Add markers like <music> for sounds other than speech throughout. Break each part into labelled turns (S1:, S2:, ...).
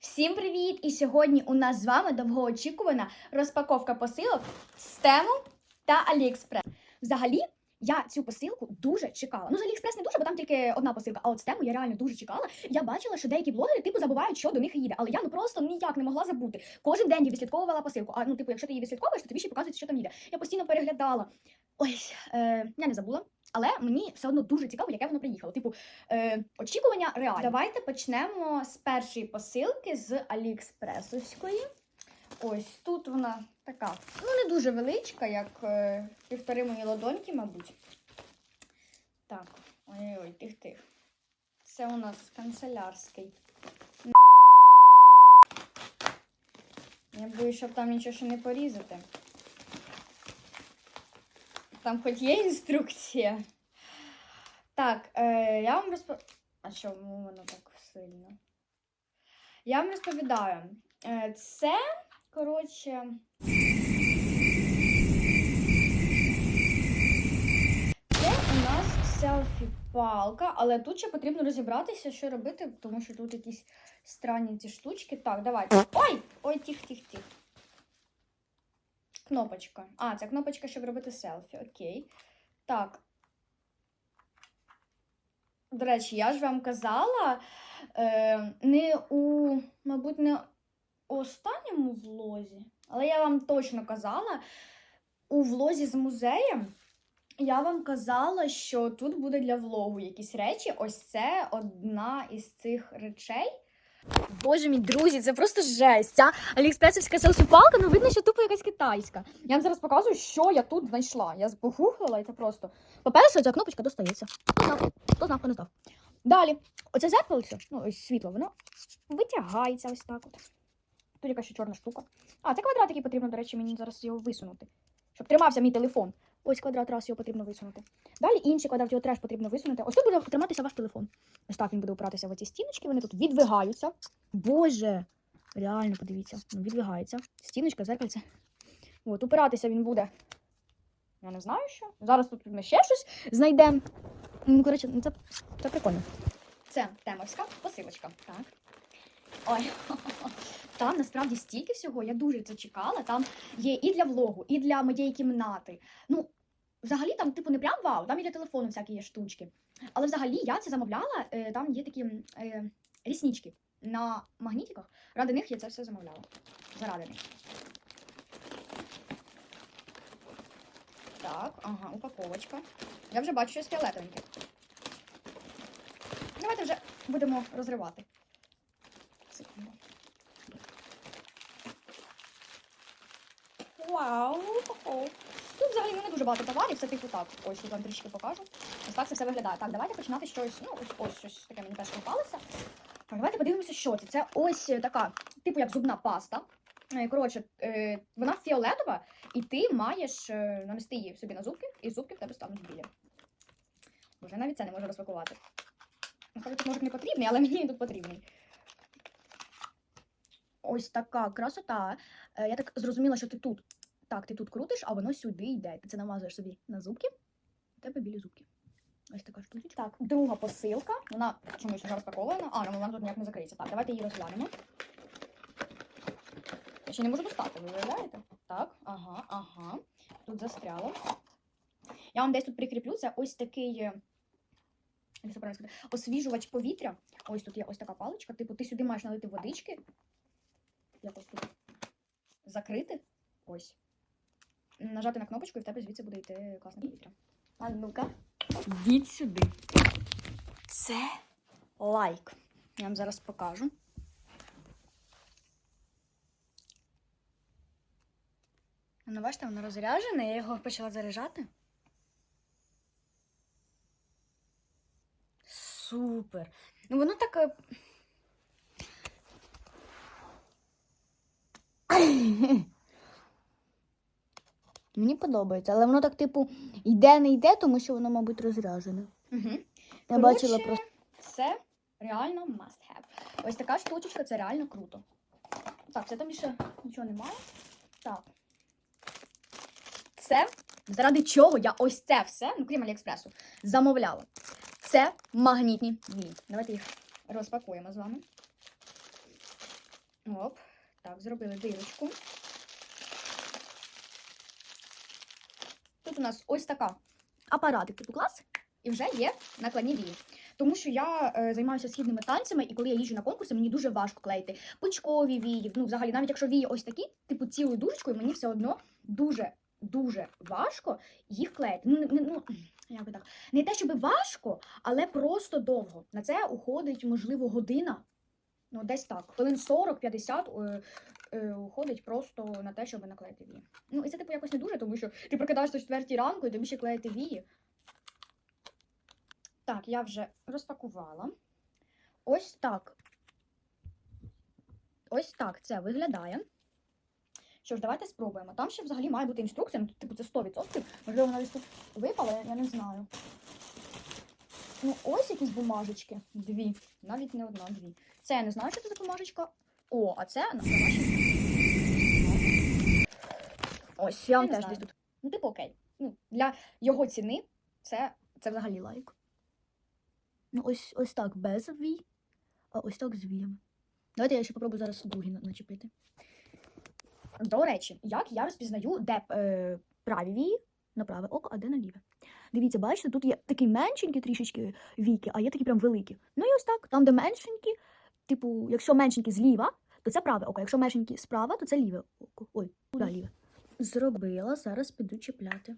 S1: Всім привіт! І сьогодні у нас з вами довгоочікувана розпаковка посилок з Тему та Аліекспрес. Взагалі, я цю посилку дуже чекала. Ну, з Аліекспрес не дуже, бо там тільки одна посилка. А от з Тему я реально дуже чекала. Я бачила, що деякі блогери типу забувають, що до них їде. Але я ну просто ніяк не могла забути. Кожен день я відслідковувала посилку. А ну, типу, якщо ти її відслідковуєш, то тобі ще показується, що там їде. Я постійно переглядала. Ось, е, я не забула. Але мені все одно дуже цікаво, яке воно приїхало. Типу, е, очікування реальні. Давайте почнемо з першої посилки з Аліекспресовської. Ось тут вона така, ну не дуже величка, як е, півтори мої ладоньки, мабуть. Так, ой-ой, тих-тих. Це у нас канцелярський. Я боюсь, щоб там нічого ще не порізати. Там хоч є інструкція. Так, е, я вам розпо... А чому воно так сильно? Я вам розповідаю. Е, це, коротше. Це у нас селфі-палка, але тут ще потрібно розібратися, що робити, тому що тут якісь странні ці штучки. Так, давайте. Ой! Ой, тих-тих-тих. Кнопочка. А, це кнопочка, щоб робити селфі. Окей. Так. До речі, я ж вам казала, е, не у, мабуть, не у останньому влозі, але я вам точно казала, у влозі з музеєм я вам казала, що тут буде для влогу якісь речі. Ось це одна із цих речей. Боже мій друзі, це просто жесть. Ця аліекспресовська селфі-палка, ну видно, що тупо якась китайська. Я вам зараз показую, що я тут знайшла. Я погуглила і це просто. По-перше, ця кнопочка достається. Хто знав, хто знав, хто не знав. Далі, оце зеркальце, ну ось світло, воно витягається ось так от. Тут якась ще чорна штука. А, це квадрат, який потрібно, до речі, мені зараз його висунути. Щоб тримався мій телефон. Ось квадрат, раз його потрібно висунути. Далі інший квадрат, його теж потрібно висунути. Ось тут буде триматися ваш телефон. Ось так він буде опиратися в оці стіночки, вони тут відвигаються. Боже! Реально, подивіться, ну, відвигається. Стіночка, зеркальце. От, упиратися він буде. Я не знаю що. Зараз тут ми ще щось знайдемо. Ну, коротше, ну, це, це прикольно. Це темовська посилочка. Так. Ой, <laughs> там насправді стільки всього, я дуже це чекала. Там є і для влогу, і для моєї кімнати. Ну, взагалі там, типу, не прям вау, там і для телефону всякі є штучки. Але взагалі я це замовляла, е, там є такі е, ріснички на магнітиках. Ради них я це все замовляла. Заради них. Так, ага, упаковочка. Я вже бачу щось фіолетовеньке. Давайте вже будемо розривати. Секунду. Вау! Хо-хо. Тут взагалі ну, не дуже багато товарів, це типу так. Ось я вам трішки покажу. Ось так це все виглядає. Так, давайте починати щось. Ну, ось ось щось таке мені теж попалося. Так, давайте подивимося, що це. Це ось е, така, типу як зубна паста. Е, Коротше, е, вона фіолетова, і ти маєш нанести її собі на зубки, і зубки в тебе стануть білі. Боже, навіть це не можу розпакувати. Ну, кажуть, може не потрібний, але мені тут потрібний. Ось така красота. Я так зрозуміла, що ти тут. Так, ти тут крутиш, а воно сюди йде. Ти це намазуєш собі на зубки. У тебе білі зубки. Ось така штучка. Так, друга посилка. Вона чомусь вже розпакована. А, ну вона тут ніяк не закриється. Так, давайте її розглянемо. Я ще не можу достати, ви уявляєте? Так, ага, ага. Тут застряло. Я вам десь тут прикріплю. Це ось такий. е, освіжувач повітря. Ось тут є ось така паличка. Типу, ти сюди маєш налити водички. Якось тут закрити. Ось. Нажати на кнопочку, і в тебе звідси буде йти класне повітря. А ну-ка, йдіть сюди. Це лайк. Я вам зараз покажу. Ну, бачите, воно розряджене, я його почала заряджати. Супер. Ну, воно так. Мені подобається, але воно так, типу, йде, не йде, тому що воно, мабуть, розряджене. Угу. Я бачила просто. Це реально must have. Ось така штучечка, це реально круто. Так, це там більше нічого немає. Так. Це, заради чого я ось це все, ну крім Аліекспресу, замовляла. Це магнітні вії. Давайте їх розпакуємо з вами. Оп. Так, зробили дирочку. Тут у нас ось така апаратик типу клас, і вже є накладні вії. Тому що я е, займаюся східними танцями, і коли я їжджу на конкурси, мені дуже важко клеїти пучкові вії. Ну, взагалі, навіть якщо вії ось такі, типу цілою дужечкою, мені все одно дуже дуже важко їх клеїти. Ну, не, ну як би так, не те, щоб важко, але просто довго. На це уходить, можливо, година. Ну, десь так. Хвилин 40-50 е, е, уходить просто на те, щоб наклеїти вії. Ну, і це типу якось не дуже, тому що ти прокидаєшся о 4 ранку і тобі ще клеїти вії. Так, я вже розпакувала. Ось так. Ось так це виглядає. Що ж, давайте спробуємо. Там ще взагалі має бути інструкція, ну, типу, це 100%. Можливо, вона тут випала, я не знаю. Ну, ось якісь бумажечки. Дві. Навіть не одна, дві. Це я не знаю, що це за. О, а це на, на. Ось, я вам теж десь тут. Ну, типу, окей. Ну, для його ціни це, це взагалі лайк. Ну, ось, ось так без вій, а ось так з віями. Давайте я ще попробую зараз другі начепити. До речі, як я розпізнаю, де е, праві вії на праве око, а де на ліве. Дивіться, бачите, тут є такі меншенькі трішечки віки, а є такі прям великі. Ну і ось так, там, де меншенькі, типу, якщо меншенькі зліва, то це праве око. Якщо меншенькі справа, то це ліве око. Ой, да, ліве. Зробила, зараз піду чіпляти.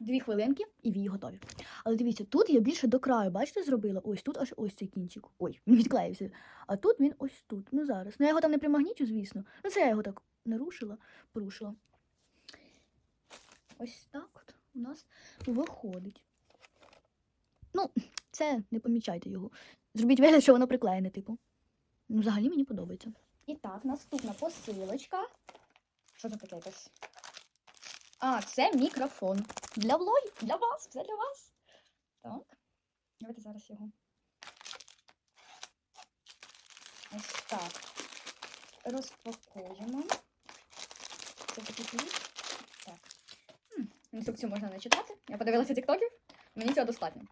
S1: Дві хвилинки і вії готові. Але дивіться, тут я більше до краю, бачите, зробила. Ось тут аж ось цей кінчик. Ой, <laughs> він відклеївся. А тут він ось тут. Ну зараз. Ну я його там не примагнічу, звісно. Ну це я його так нарушила, порушила. Ось так от у нас виходить. Ну, це не помічайте його. Зробіть вигляд, що воно приклеєне, типу. Ну, взагалі мені подобається. І так, наступна посилочка. Що це таке якось? А, це мікрофон. Для влогів, для вас, все для вас. Так. Давайте зараз його. Ось так. Розпакуємо. Це такий. Так. Інструкцію можна не читати. Я подивилася тіктоків. Мені цього достатньо.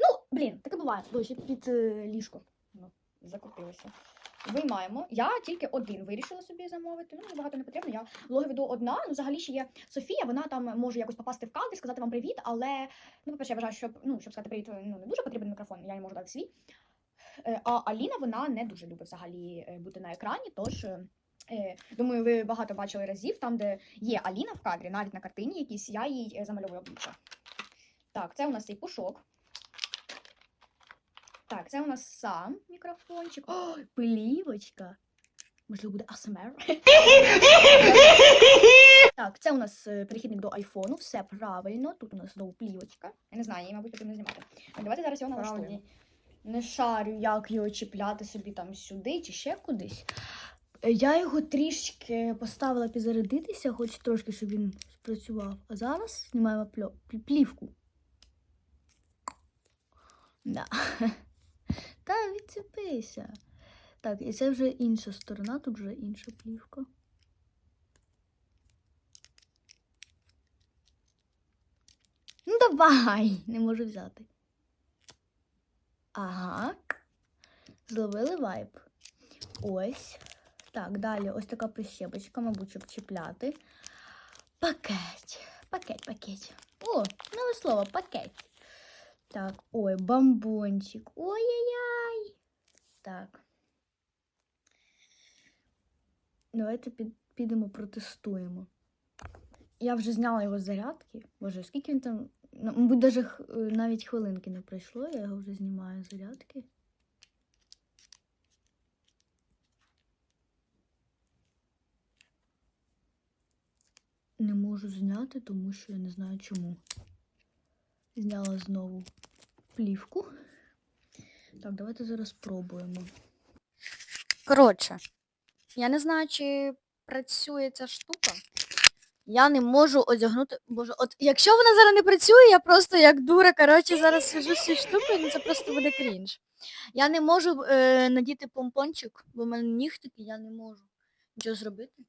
S1: Ну, блін, таке буває. Ой, під е, ліжко. Ну, закупилося. Виймаємо. Я тільки один вирішила собі замовити. Ну, багато не потрібно. Я влоги одна. Ну, взагалі ще є Софія, вона там може якось попасти в кадр, сказати вам привіт, але ну, по-перше, я вважаю, що ну, щоб сказати привіт, ну не дуже потрібен мікрофон, я не можу дати свій. Е, А Аліна вона не дуже любить взагалі е, бути на екрані, тож. Думаю, ви багато бачили разів, там, де є Аліна в кадрі, навіть на картині якійсь, я їй замальовую обличчя. Так, це у нас цей пушок. Так, це у нас сам мікрофончик. О, плівочка. Можливо, буде АСМР. Так, це у нас е, перехідник до айфону, все правильно. Тут у нас знову плівочка. Я не знаю, її, мабуть, потрібно знімати. Давайте зараз його налаштуємо. Не шарю, як його чіпляти собі там сюди чи ще кудись. Е, Я його трішки поставила підзарядитися, хоч трошки, щоб він спрацював. А зараз знімаємо плівку. Да. <laughs> Та відцепися. Так, і це вже інша сторона, тут вже інша плівка. Ну, давай, не можу взяти. Ага. Зловили вайб. Ось. Так, далі ось така прищепочка, мабуть, щоб чіпляти. Пакет. Пакет, пакет. О, нове слово, пакет. Так, ой, бомбончик. Ой-яй-яй. Так. Давайте під, підемо протестуємо. Я вже зняла його з зарядки. Боже, скільки він там. ну, Мабуть, даже, е, навіть хвилинки не пройшло, я його вже знімаю з зарядки. Не можу зняти, тому що я не знаю чому. Зняла знову плівку. Так, давайте зараз спробуємо.
S2: Коротше, я не знаю, чи працює ця штука. Я не можу одягнути. Боже, от якщо вона зараз не працює, я просто як дура, коротше, зараз сижу цією штукою, ну це просто буде крінж. Я не можу е, надіти помпончик, бо в мене нігтики, я не можу нічого зробити.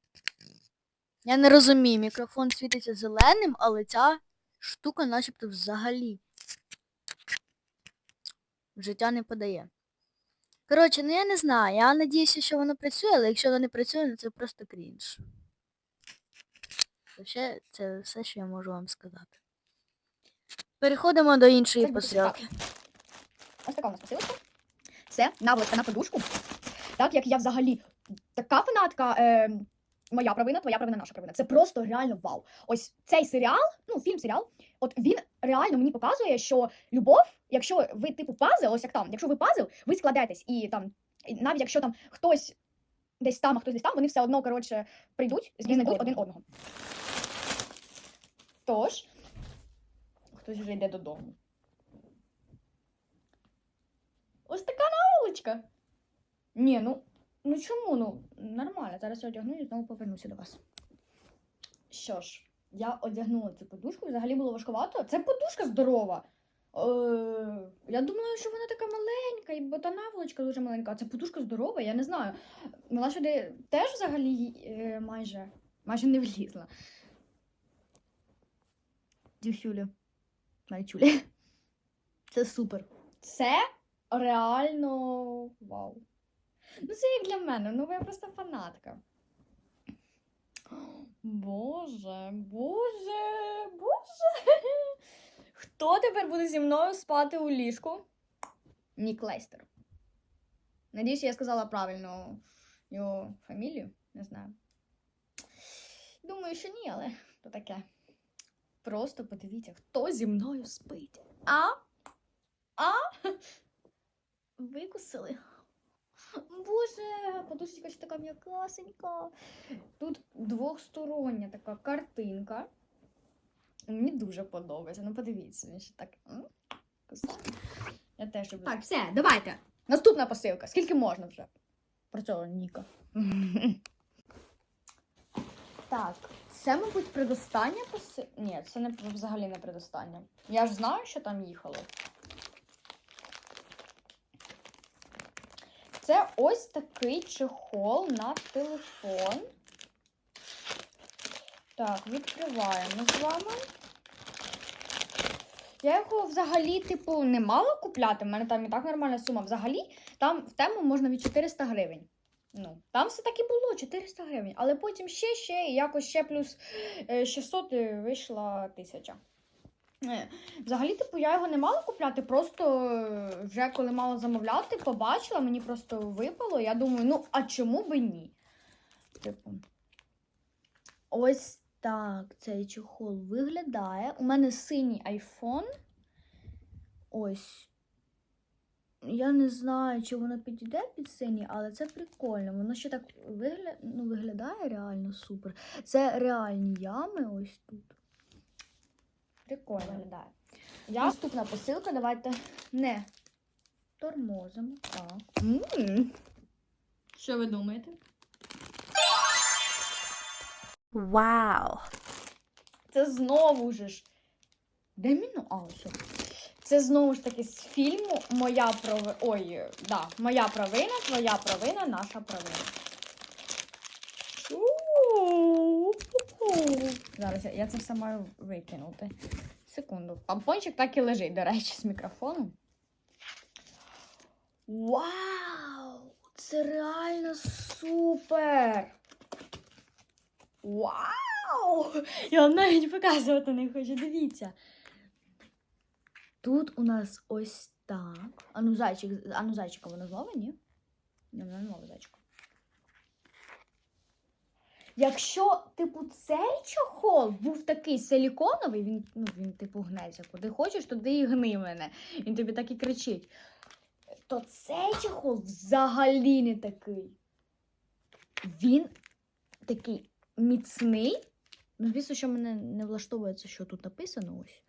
S2: Я не розумію, мікрофон світиться зеленим, але ця штука начебто взагалі життя не подає. Коротше, ну я не знаю. Я надіюся, що воно працює, але якщо воно не працює, ну це просто крінж. Це все, це все, що я можу вам сказати. Переходимо до іншої посилки.
S1: Ось така у нас посилочка. Це наволочка на подушку. Так як я взагалі така фанатка. Е, моя провина, твоя провина, наша провина. Це просто реально вау. Ось цей серіал, ну фільм, серіал, от він реально мені показує, що любов, якщо ви типу пазл, ось як там, якщо ви пазл, ви складетесь, і там, і навіть якщо там хтось десь там, а хтось десь там, вони все одно, коротше, прийдуть і знайдуть один одного. Тож, хтось вже йде додому. Ось така наволочка. Ні, ну, ну чому? Ну, нормально. Зараз я одягну і знову повернуся до вас. Що ж, я одягнула цю подушку, взагалі було важкувато. Це подушка здорова. Е, я думала, що вона така маленька, і бо та наволочка дуже маленька, а це подушка здорова, я не знаю. Вона сюди теж взагалі е, майже, майже не влізла. Дюсюлю. Найчулі. Це супер. Це реально вау. Ну, це як для мене, ну я просто фанатка. Боже, боже, боже. Хто тепер буде зі мною спати у ліжку? Нік Лейстер. Надіюсь, я сказала правильно його фамілію. Не знаю. Думаю, що ні, але то таке. Просто подивіться, хто зі мною спить. А? А? Викусили. Боже, подушечка ж така м'якасенька. Тут двохстороння така картинка. Мені дуже подобається. Ну подивіться, він ще так. Я теж люблю. Так, все, давайте. Наступна посилка. Скільки можна вже? Про цього Ніка. <laughs> Так, це, мабуть, предостання посилка. Ні, це не взагалі не предостання. Я ж знаю, що там їхало. Це ось такий чехол на телефон. Так, відкриваємо з вами. Я його взагалі, типу, не мала купляти. У мене там і так нормальна сума. Взагалі, там в тему можна від 400 гривень. Ну, там все таки було 400 гривень. Але потім ще, ще, якось ще плюс е, 600 вийшла 1000. Е, Взагалі, типу, я його не мала купляти, просто е, вже коли мала замовляти, побачила, мені просто випало. Я думаю, ну, а чому би ні? Типу. Ось так цей чохол виглядає. У мене синій айфон. Ось. Я не знаю, чи воно підійде під синій, але це прикольно. Воно ще так вигля... ну, виглядає реально супер. Це реальні ями ось тут. Прикольно виглядає. Я... Наступна посилка, давайте не тормозимо. Так. м Що ви думаєте?
S2: Вау!
S1: Це знову ж. Де міну? А, ось. Це знову ж таки з фільму Моя провина. Ой, да, моя провина, твоя провина, наша провина. Зараз я, це все маю викинути. Секунду. Пампончик так і лежить, до речі, з мікрофоном. Вау! Це реально супер! Вау! Я вам навіть показувати не хочу, дивіться. Тут у нас ось так. Ану, зайчик, ану, зайчика воно зловить, ні? Ні, воно не ловить зайчика. Якщо, типу, цей чохол був такий силіконовий, він, ну, він типу гнеться. Куди хочеш, туди і гни мене. Він тобі так і кричить. То цей чохол взагалі не такий. Він такий міцний. Ну, звісно, що мене не влаштовує це, що тут написано ось.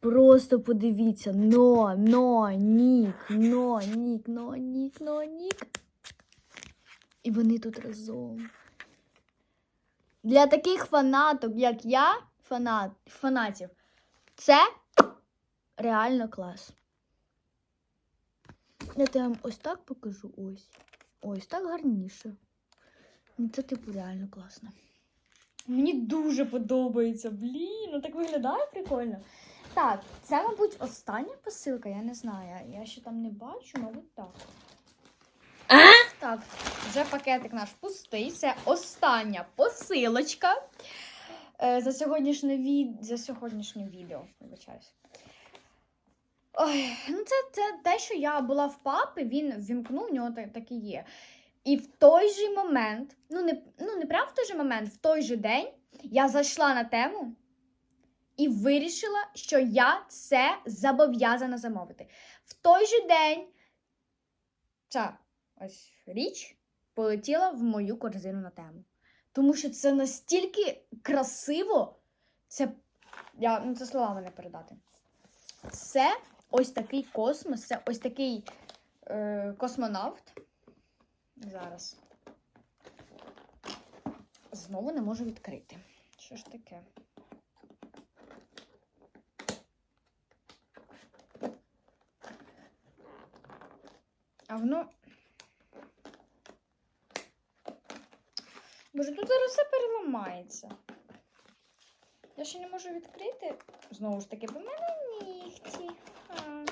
S1: Просто подивіться. Но, но, нік, но, нік, но, нік, но, нік. І вони тут разом. Для таких фанаток, як я, фанат, фанатів, це реально клас. Я вам ось так покажу. Ось. Ось так гарніше. Ну, Це типу реально класно. Мені дуже подобається. Блін, ну так виглядає прикольно. Так, це, мабуть, остання посилка, я не знаю. Я ще там не бачу, мабуть, так. Так, вже пакетик наш пустий. Це остання посилочка. Е, за, сьогоднішнє від... за сьогоднішнє відео. Вибачаюсь. Ну це, це те, що я була в папи, він вімкнув, у нього так, так і є. І в той же момент, ну не, ну не прямо в той же момент, в той же день я зайшла на тему і вирішила, що я це зобов'язана замовити. В той же день ця ось річ полетіла в мою корзину на тему. Тому що це настільки красиво, це, я, ну, це словами не передати. Це ось такий космос, це ось такий е, космонавт. Зараз. Знову не можу відкрити. Що ж таке? А воно. Боже, тут зараз все переламається. Я ще не можу відкрити. Знову ж таки, бо в мене нігті. А,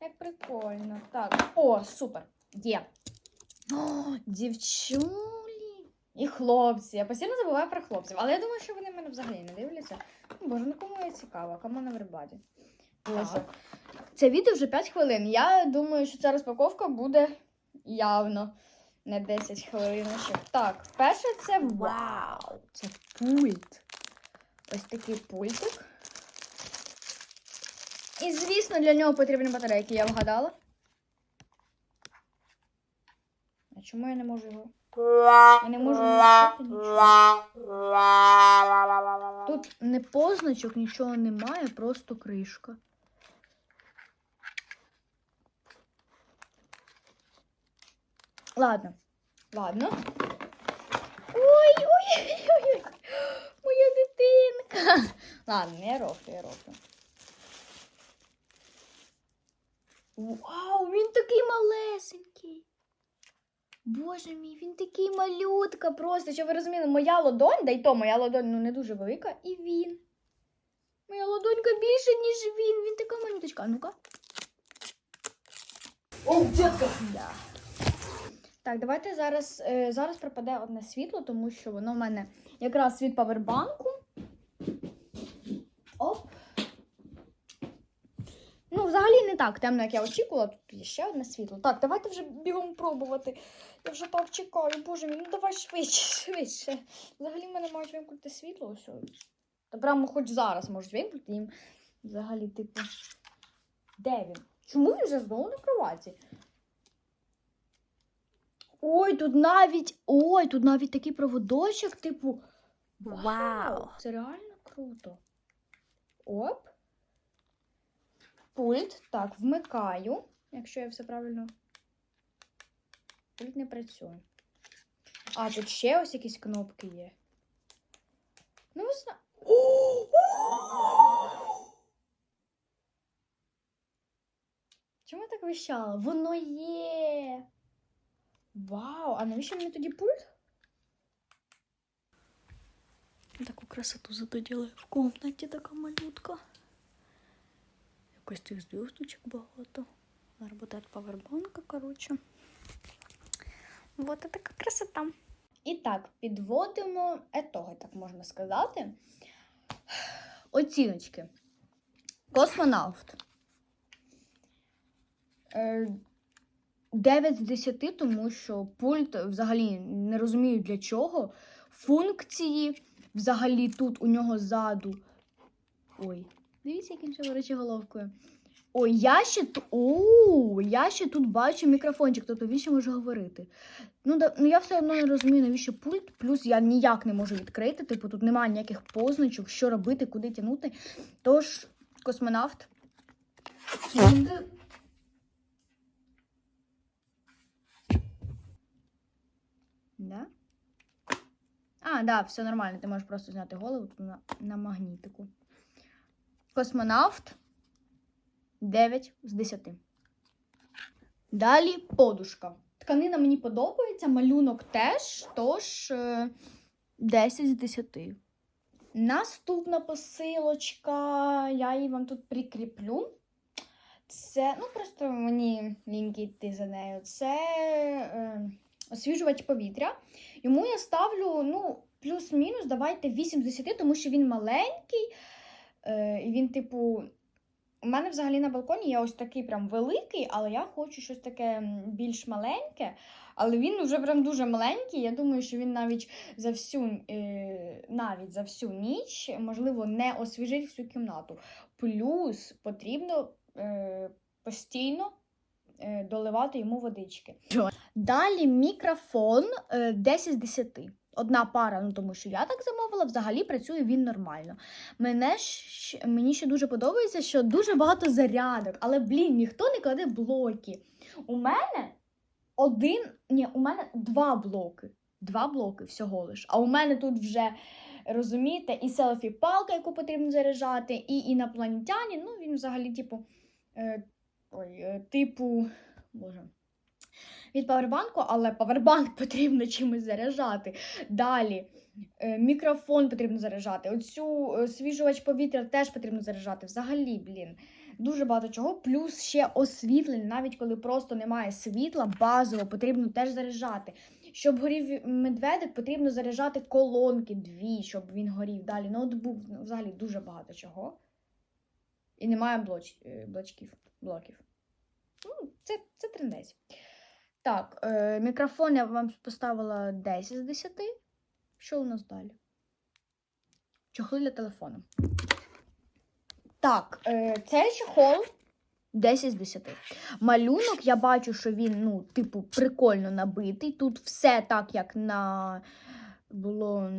S1: як прикольно. Так. О, супер. Є. О, дівчулі. І хлопці. Я постійно забуваю про хлопців. Але я думаю, що вони мене взагалі не дивляться. Ну, Боже, ну кому я цікаво, кому на вербаді. Це відео вже 5 хвилин. Я думаю, що ця розпаковка буде явно не 10 хвилин. Так, перше це вау! Це пульт. Ось такий пультик. І, звісно, для нього потрібні батарейки, я вгадала. А чому я не можу його? Я не можу нічого. Тут не позначок, нічого немає, просто кришка. Ладно. Ладно. Ой, ой, ой, ой, ой. Моя дитинка. Ладно, я роблю, я роблю. Вау, він такий малесенький. Боже мій, він такий малютка просто. Що ви розуміли, моя ладонь, да й то моя ладонь ну, не дуже велика, і він. Моя ладонька більше, ніж він. Він така малюточка. А ну-ка.
S3: О, дітка!
S1: Да. Так, давайте зараз, е, зараз пропаде одне світло, тому що воно в мене якраз від павербанку. Оп. Ну, взагалі не так темно, як я очікувала. Тут є ще одне світло. Так, давайте вже бігом пробувати. Я вже так чекаю, боже мій, ну давай швидше, <laughs> швидше. Взагалі в мене мають вимкнути світло. Ось. Та прямо хоч зараз можуть вимкнути їм. Взагалі, типу. Де він? Чому він вже знову на кроваті? Ой, тут навіть. Ой, тут навіть такий проводочок, типу.
S2: Вау.
S1: Це реально круто. Оп. Пульт. Так, вмикаю. Якщо я все правильно. Пульт не працює. А, тут ще ось якісь кнопки є. Ну, ви зна... Чому я так вищала? Воно є. Вау, а навіщо мені тоді пульт?
S2: Таку красоту зато делаю в комнаті, така малютка. Якось цих зв'язочок багато. Работает павербанка, коротше. Вот така красота.
S1: І так, підводимо етоги, так можна сказати. Оціночки. Космонавт. Е, 9 з 10, тому що пульт взагалі не розумію для чого. Функції взагалі тут у нього ззаду. Ой, дивіться, як він ще ворочить головкою. Ой, я ще, ту- О, я ще тут бачу мікрофончик, тобто він ще може говорити. Ну, да, ну я все одно не розумію, навіщо пульт. Плюс я ніяк не можу відкрити. Типу, тут немає ніяких позначок, що робити, куди тягнути. Тож, космонавт. Да? А, да, все нормально. Ти можеш просто зняти голову на, на магнітику. Космонавт 9 з 10. Далі подушка. Тканина мені подобається, малюнок теж, тож е, 10 з 10. Наступна посилочка, я її вам тут прикріплю. Це, ну просто мені ліньки йти за нею. Це е, освіжувач повітря. Йому я ставлю, ну, плюс-мінус, давайте 8 з 10, тому що він маленький. Е, і він, типу, у мене взагалі на балконі є ось такий прям великий, але я хочу щось таке більш маленьке. Але він вже прям дуже маленький. Я думаю, що він навіть за всю, е, навіть за всю ніч, можливо, не освіжить всю кімнату. Плюс потрібно е, постійно доливати йому водички. Далі мікрофон е, 10 з 10. Одна пара, ну тому що я так замовила, взагалі працює він нормально. Мене щ- мені ще дуже подобається, що дуже багато зарядок, але блін, ніхто не кладе блоки. У мене один, ні, у мене два блоки. Два блоки всього лиш. А у мене тут вже, розумієте, і селфі-палка, яку потрібно заряджати, і інопланетяні. Ну, він взагалі, типу, е, ой, е, типу, боже. Від павербанку, але павербанк <laughs> потрібно чимось заряджати. Далі е, мікрофон потрібно заряджати. Оцю е, свіжувач повітря теж потрібно заряджати. Взагалі, блін, дуже багато чого. Плюс ще освітлення, навіть коли просто немає світла, базово потрібно теж заряджати. Щоб горів медведик, потрібно заряджати колонки дві, щоб він горів. Далі ноутбук, ну, взагалі дуже багато чого. І немає блоч, блочків, блоків. Ну, це, це трендець. Так, е, мікрофон я вам поставила 10 з 10. Що у нас далі? Чохли для телефону. Так, е, цей чохол 10 з 10. Малюнок, я бачу, що він, ну, типу, прикольно набитий. Тут все так, як на було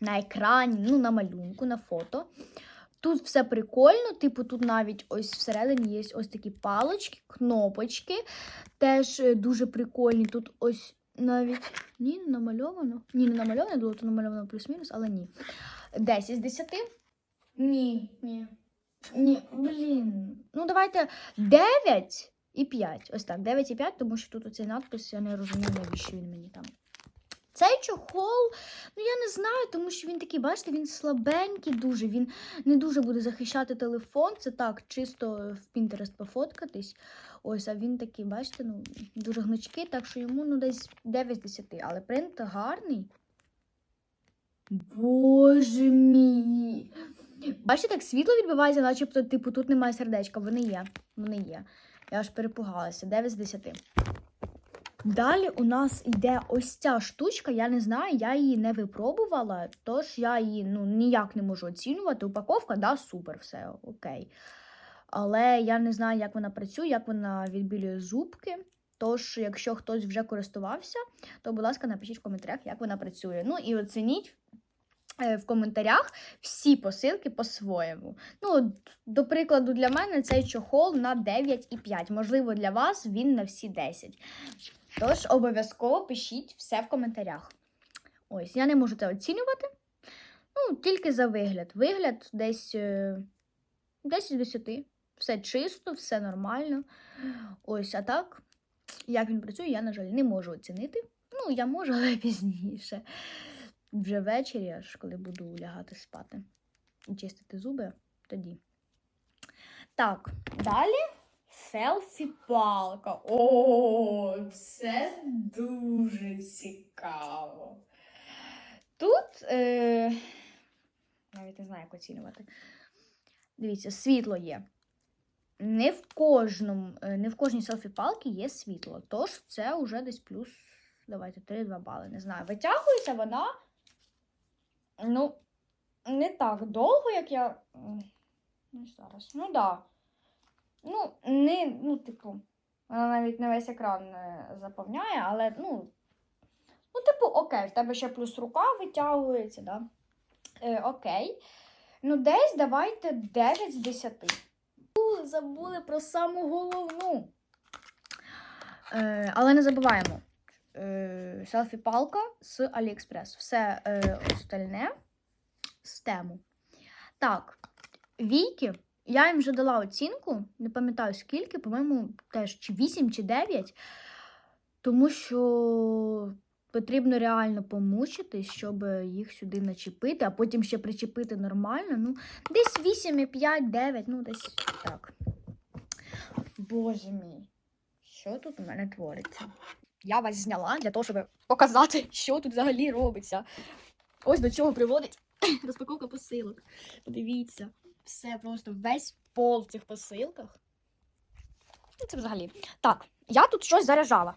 S1: на екрані, ну, на малюнку, на фото. Тут все прикольно, типу, тут навіть ось всередині є ось такі палочки, кнопочки. Теж е, дуже прикольні. Тут ось навіть ні, намальовано. Ні, не намальовано, було тут намальовано плюс-мінус, але ні. 10 з 10. Ні, ні. Ні, блін. Ну, давайте 9 і 5. Ось так, 9 і 5, тому що тут оцей надпис, я не розумію, навіщо він мені там. Цей чохол, ну я не знаю, тому що він такий, бачите, він слабенький дуже. Він не дуже буде захищати телефон. Це так, чисто в Pinterest пофоткатись. Ось, а він такий, бачите, ну, дуже гнучкий, так що йому ну, десь 9 з 10. Але принт гарний. Боже мій. Бачите, як світло відбивається, начебто, типу, тут немає сердечка. Вони є. Вони є. Я аж перепугалася. 9 з 10. Далі у нас йде ось ця штучка, я не знаю, я її не випробувала, тож я її ну, ніяк не можу оцінювати. Упаковка, да, супер, все окей. Але я не знаю, як вона працює, як вона відбілює зубки. Тож, якщо хтось вже користувався, то, будь ласка, напишіть в коментарях, як вона працює. Ну і оцініть е, в коментарях всі посилки по-своєму. Ну, до прикладу, для мене цей чохол на 9,5. Можливо, для вас він на всі 10. Тож обов'язково пишіть все в коментарях. Ось, я не можу це оцінювати. Ну, тільки за вигляд. Вигляд десь е, 10 з 10. Все чисто, все нормально. Ось, а так, як він працює, я, на жаль, не можу оцінити. Ну, я можу, але <laughs> пізніше. Вже ввечері, аж коли буду лягати спати і чистити зуби, тоді. Так, далі селфі-палка. О, це дуже цікаво. Тут е, навіть не знаю, як оцінювати. Дивіться, світло є. Не в кожному, е, не в кожній селфі-палці є світло. Тож це вже десь плюс, давайте, 3-2 бали. Не знаю. Витягується вона. Ну, не так довго, як я. Ну, зараз. Ну, так. Да. Ну, не, ну, типу, вона навіть не весь екран е, заповняє, але, ну, ну, типу, окей, в тебе ще плюс рука витягується, да? Е, окей. Ну, десь давайте 9 з 10. У, Забули про саму головну. Е, але не забуваємо. Е, селфі-палка з AliExpress. Все е, остальне з тему. Так, війки. Я їм вже дала оцінку, не пам'ятаю скільки, по-моєму, теж чи 8, чи 9. Тому що потрібно реально помучитись, щоб їх сюди начепити, а потім ще причепити нормально. Ну, десь 8,5, 9, ну десь так. Боже мій, що тут у мене твориться? Я вас зняла для того, щоб показати, що тут взагалі робиться. Ось до чого приводить <coughs> розпаковка посилок. Подивіться, все просто весь пол в цих посилках. Ну, це взагалі. Так, я тут щось заряджала.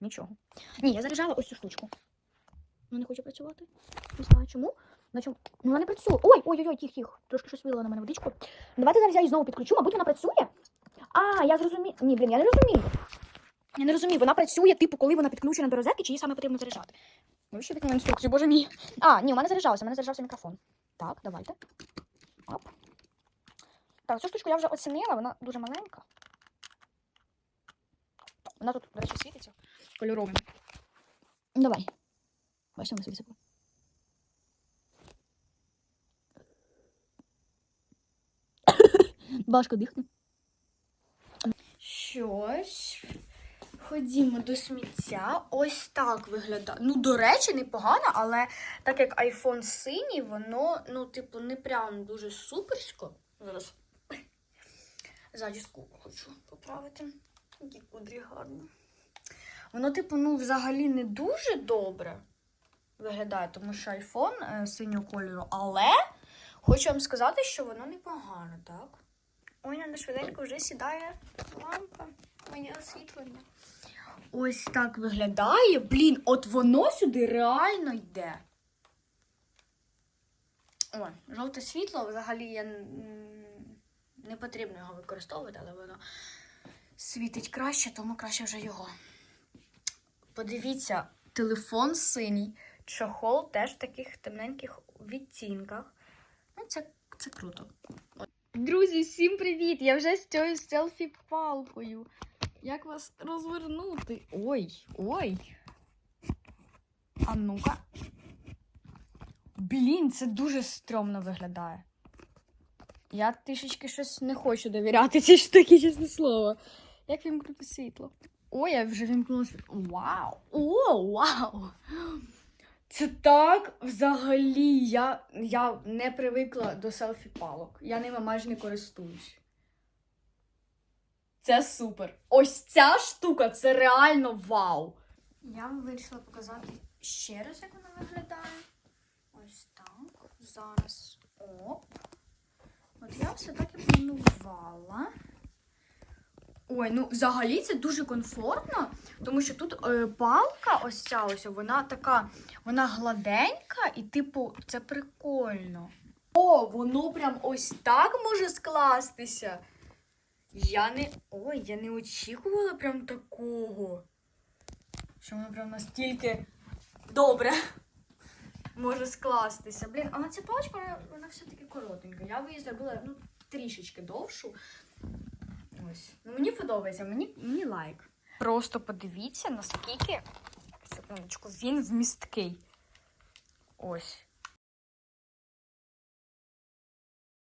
S1: Нічого. Ні, я заряджала ось цю штучку. Вона не хоче працювати. Не знаю чому. На чому? Ну, вона не працює. Ой, ой, ой, тих, тих. Трошки щось вилила на мене водичку. Давайте зараз я її знову підключу, мабуть, вона працює. А, я зрозумію. Ні, блін, я не розумію. Я не розумію, вона працює, типу, коли вона підключена до розетки, чи її саме потрібно заряджати. Ну, ще виконала інструкцію, боже мій. А, ні, у мене заряджалося, у мене заряджався мікрофон. Так, давайте. Оп. Так, цю штучку я вже оцінила, вона дуже маленька. Вона тут, до речі, світиться кольоровим. Давай. Бачите, вона собі забула. Важко дихне. Щось. Ходімо до сміття. Ось так виглядає. Ну, до речі, непогано, але так як iPhone синій, воно, ну, типу, не прям дуже суперсько. Зараз зачіску хочу поправити. Які кудрі гарні. Воно, типу, ну, взагалі не дуже добре виглядає, тому що iPhone е, синього кольору, але хочу вам сказати, що воно непогано, так? Ой, на швиденько вже сідає лампа, моє освітлення. Ось так виглядає. Блін, от воно сюди реально йде. О, жовте світло взагалі я не потрібно його використовувати, але воно світить краще, тому краще вже його. Подивіться, телефон синій, чохол теж в таких темненьких відтінках. Ну, це, це круто. Друзі, всім привіт! Я вже з цією селфі-палкою. Як вас розвернути? Ой, ой. А ну-ка. Блін, це дуже стрьомно виглядає. Я трішечки щось не хочу довіряти цій штуки, чесне слово. Як вімкнути світло? Ой, я вже вімкнула світло. Вау! О, вау! Це так взагалі. Я, я не привикла до селфі-палок. Я ними майже не користуюсь. Це супер. Ось ця штука це реально вау. Я вам вирішила показати ще раз, як вона виглядає. Ось так. Зараз. Оп. От я все так і планувала. Ой, ну взагалі це дуже комфортно, тому що тут е, палка, ось ця ось, вона така, вона гладенька і, типу, це прикольно. О, воно прям ось так може скластися. Я не. Ой, я не очікувала прям такого. Що воно прям настільки добре може скластися. Блін, але ця паличка, вона, вона все-таки коротенька. Я би її зробила ну, трішечки довшу. Ось. Ну, мені подобається, мені, мені лайк. Просто подивіться, наскільки секундочку, він вмісткий. Ось.